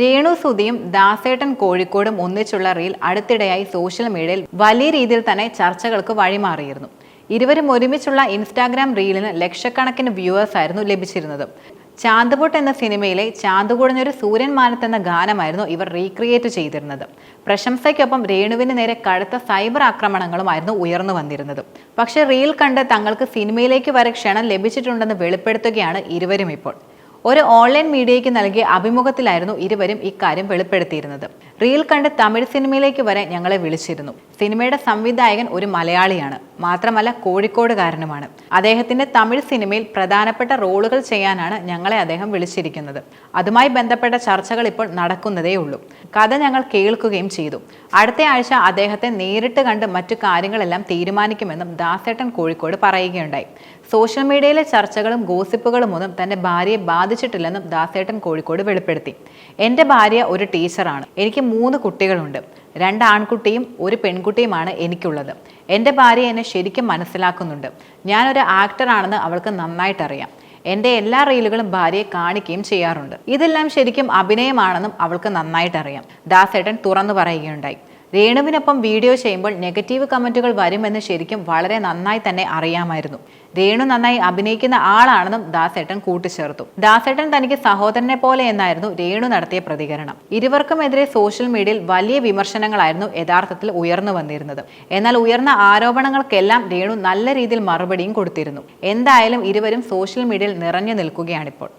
രേണു സുധിയും ദാസേട്ടൻ കോഴിക്കോടും ഒന്നിച്ചുള്ള reel അടുത്തിടെയായി social മീഡിയയിൽ വലിയ രീതിയിൽ തന്നെ ചർച്ചകൾക്ക് വഴിമാറിയിരുന്നു. ഇരുവരും ഒരുമിച്ചുള്ള ഇൻസ്റ്റാഗ്രാം റീലിന് ലക്ഷക്കണക്കിന് വ്യൂവേഴ്സ് ആയിരുന്നു ലഭിച്ചിരുന്നത്. ചാന്തുപൊട്ട് എന്ന സിനിമയിലെ ചാന്തുകുടഞ്ഞൊരു സൂര്യൻ മാനത്ത് എന്ന ഗാനമായിരുന്നു ഇവർ റീക്രിയേറ്റ് ചെയ്തിരുന്നത്. പ്രശംസയ്ക്കൊപ്പം രേണുവിന് നേരെ കടുത്ത സൈബർ ആക്രമണങ്ങളുമായിരുന്നു ഉയർന്നു വന്നിരുന്നത്. പക്ഷേ റീൽ കണ്ട് തങ്ങൾക്ക് സിനിമയിലേക്ക് വരെ ക്ഷണം ലഭിച്ചിട്ടുണ്ടെന്ന് വെളിപ്പെടുത്തുകയാണ് ഇരുവരും ഇപ്പോൾ. ഒരു ഓൺലൈൻ മീഡിയയ്ക്ക് നൽകിയ അഭിമുഖത്തിലായിരുന്നു ഇരുവരും ഇക്കാര്യം വെളിപ്പെടുത്തിയിരുന്നത്. റീൽ കണ്ട് തമിഴ് സിനിമയിലേക്ക് വരെ ഞങ്ങളെ വിളിച്ചിരുന്നു. സിനിമയുടെ സംവിധായകൻ ഒരു മലയാളിയാണ്. മാത്രമല്ല കോഴിക്കോടുകാരനുമാണ്. അദ്ദേഹത്തിന്റെ തമിഴ് സിനിമയിൽ പ്രധാനപ്പെട്ട റോളുകൾ ചെയ്യാനാണ് ഞങ്ങളെ അദ്ദേഹം വിളിച്ചിരിക്കുന്നത്. അതുമായി ബന്ധപ്പെട്ട ചർച്ചകൾ ഇപ്പോൾ നടക്കുന്നതേ ഉള്ളൂ കഥ ഞങ്ങൾ കേൾക്കുകയും ചെയ്തു. അടുത്ത ആഴ്ച അദ്ദേഹത്തെ നേരിട്ട് കണ്ട് മറ്റു കാര്യങ്ങളെല്ലാം തീരുമാനിക്കുമെന്നും ദാസേട്ടൻ കോഴിക്കോട് പറയുകയുണ്ടായി. സോഷ്യൽ മീഡിയയിലെ ചർച്ചകളും ഗോസിപ്പുകളും ഒന്നും തന്റെ ഭാര്യയെ ബാധിച്ചിട്ടില്ലെന്നും ദാസേട്ടൻ കോഴിക്കോട് വെളിപ്പെടുത്തി. എന്റെ ഭാര്യ ഒരു ടീച്ചറാണ്. എനിക്ക് മൂന്ന് കുട്ടികളുണ്ട്. രണ്ട് ആൺകുട്ടിയും ഒരു പെൺകുട്ടിയുമാണ് എനിക്കുള്ളത്. എന്റെ ഭാര്യ എന്നെ ശരിക്കും മനസ്സിലാക്കുന്നുണ്ട്. ഞാനൊരു ആക്ടറാണെന്ന് അവൾക്ക് നന്നായിട്ടറിയാം. എന്റെ എല്ലാ റീലുകളും ഭാര്യയെ കാണിക്കുകയും ചെയ്യാറുണ്ട്. ഇതെല്ലാം ശരിക്കും അഭിനയമാണെന്നും അവൾക്ക് നന്നായിട്ടറിയാം. ദാസേട്ടൻ തുറന്നു പറയുകയുണ്ടായി. രേണുവിനൊപ്പം വീഡിയോ ചെയ്യുമ്പോൾ നെഗറ്റീവ് കമന്റുകൾ വരുമെന്ന് ശരിക്കും വളരെ നന്നായി തന്നെ അറിയാമായിരുന്നു. രേണു നന്നായി അഭിനയിക്കുന്ന ആളാണെന്നും ദാസേട്ടൻ കൂട്ടിച്ചേർത്തു. ദാസേട്ടൻ തനിക്ക് സഹോദരനെ പോലെ എന്നായിരുന്നു രേണു നടത്തിയ പ്രതികരണം. ഇരുവർക്കുമെതിരെ സോഷ്യൽ മീഡിയയിൽ വലിയ വിമർശനങ്ങളായിരുന്നു യഥാർത്ഥത്തിൽ ഉയർന്നു വന്നിരുന്നത്. എന്നാൽ ഉയർന്ന ആരോപണങ്ങൾക്കെല്ലാം രേണു നല്ല രീതിയിൽ മറുപടിയും കൊടുത്തിരുന്നു. എന്തായാലും ഇരുവരും സോഷ്യൽ മീഡിയയിൽ നിറഞ്ഞു നിൽക്കുകയാണിപ്പോൾ.